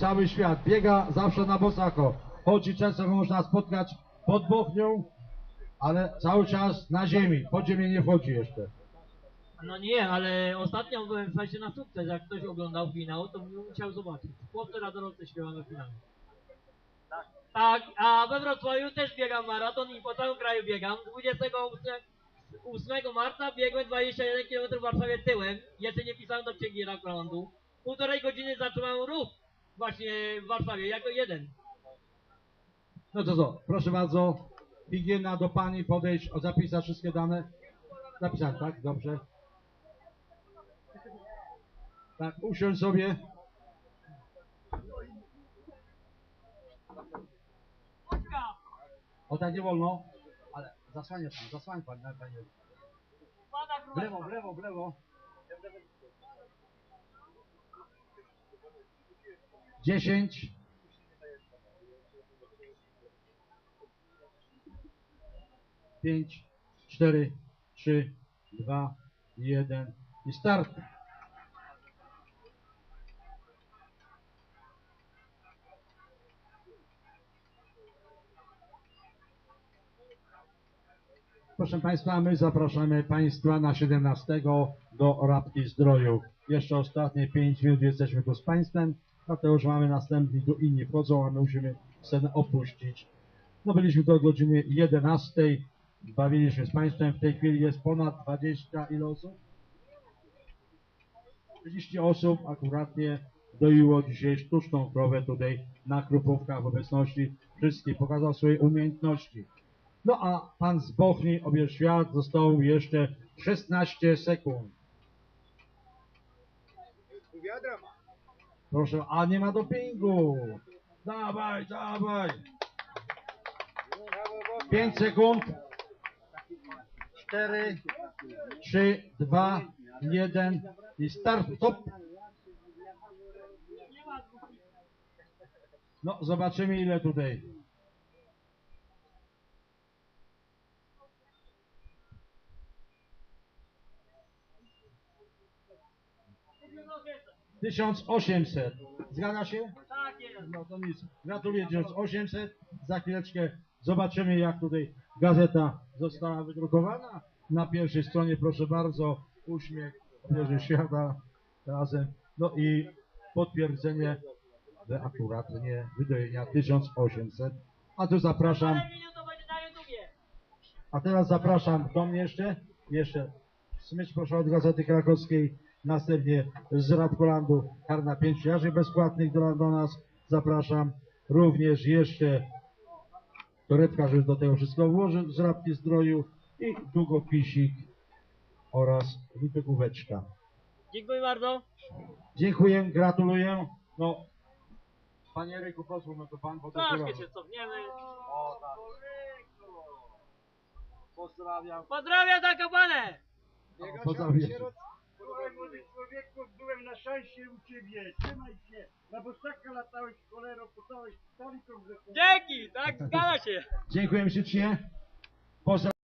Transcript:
cały świat. Biega zawsze na bosako. Chodzi często można spotkać pod Bochnią, ale cały czas na ziemi. Pod ziemię nie wchodzi jeszcze. No nie, ale ostatnio byłem w sensie na sukces, jak ktoś oglądał finał, to musiał zobaczyć. Chłopcy na dorosłe śpiewa na finale. Tak, a we Wrocławiu też biegam maraton i po całym kraju biegam. 28 marca biegłem 21 km w Warszawie tyłem. Jeszcze nie pisałem do księgi rakondu. Półtorej godziny zatrzymałem ruch właśnie w Warszawie, jako jeden. No to co, proszę bardzo, higiena do pani podejść, o zapisać wszystkie dane. Zapisałem, tak? Dobrze. Tak, usiądź sobie. O tak nie wolno, ale zasłania pan, zasłania pan, na. W lewo, w lewo, w lewo. Dziesięć. Pięć, cztery, trzy, dwa, jeden i start. Proszę Państwa, my zapraszamy Państwa na 17 do Rabki Zdroju. Jeszcze ostatnie 5 minut jesteśmy tu z Państwem, dlatego że mamy następni, tu inni wchodzą, a my musimy scenę opuścić. No byliśmy do godziny 11, bawiliśmy z Państwem, w tej chwili jest ponad 20 ile osób? 30 osób akuratnie doiło dzisiaj sztuczną krowę tutaj na Krupówkach w obecności wszystkich, pokazał swoje umiejętności. No a pan z Bochni, obierz świat, został jeszcze 16 sekund. Proszę, a nie ma dopingu. Dawaj, dawaj. 5 sekund. 4, 3, 2, 1 i start. Stop. No, zobaczymy ile tutaj. Tysiąc osiemset. Zgadza się? Tak jest. No to nic. Gratuluję 1800. Za chwileczkę zobaczymy jak tutaj gazeta została wydrukowana. Na pierwszej stronie proszę bardzo uśmiech Jerzy Świata razem. No i potwierdzenie, że akuratnie wydojenia 1800. A tu zapraszam, a teraz zapraszam do mnie jeszcze. Jeszcze smycz proszę od Gazety Krakowskiej. Następnie z Radkolandu karna pięciarzy bezpłatnych do, do nas. Zapraszam również jeszcze Toretka, żeby do tego wszystko włożył z Rabki Zdroju i długopisik oraz wypykóweczka. Dziękuję bardzo. Dziękuję, gratuluję. No, panie Eryku, pozwól, no to pan potem Troszkę się cofniemy. O, tak. Pozdrawiam. Pozdrawiam Zakopanę! Pozdrawiam. Szansie u ciebie. Trzymaj się. Na bosaka latałeś cholero, po całej stoliką. Dzięki, tak, zgadza się. Dziękuję ślicznie. Pozdrawiam.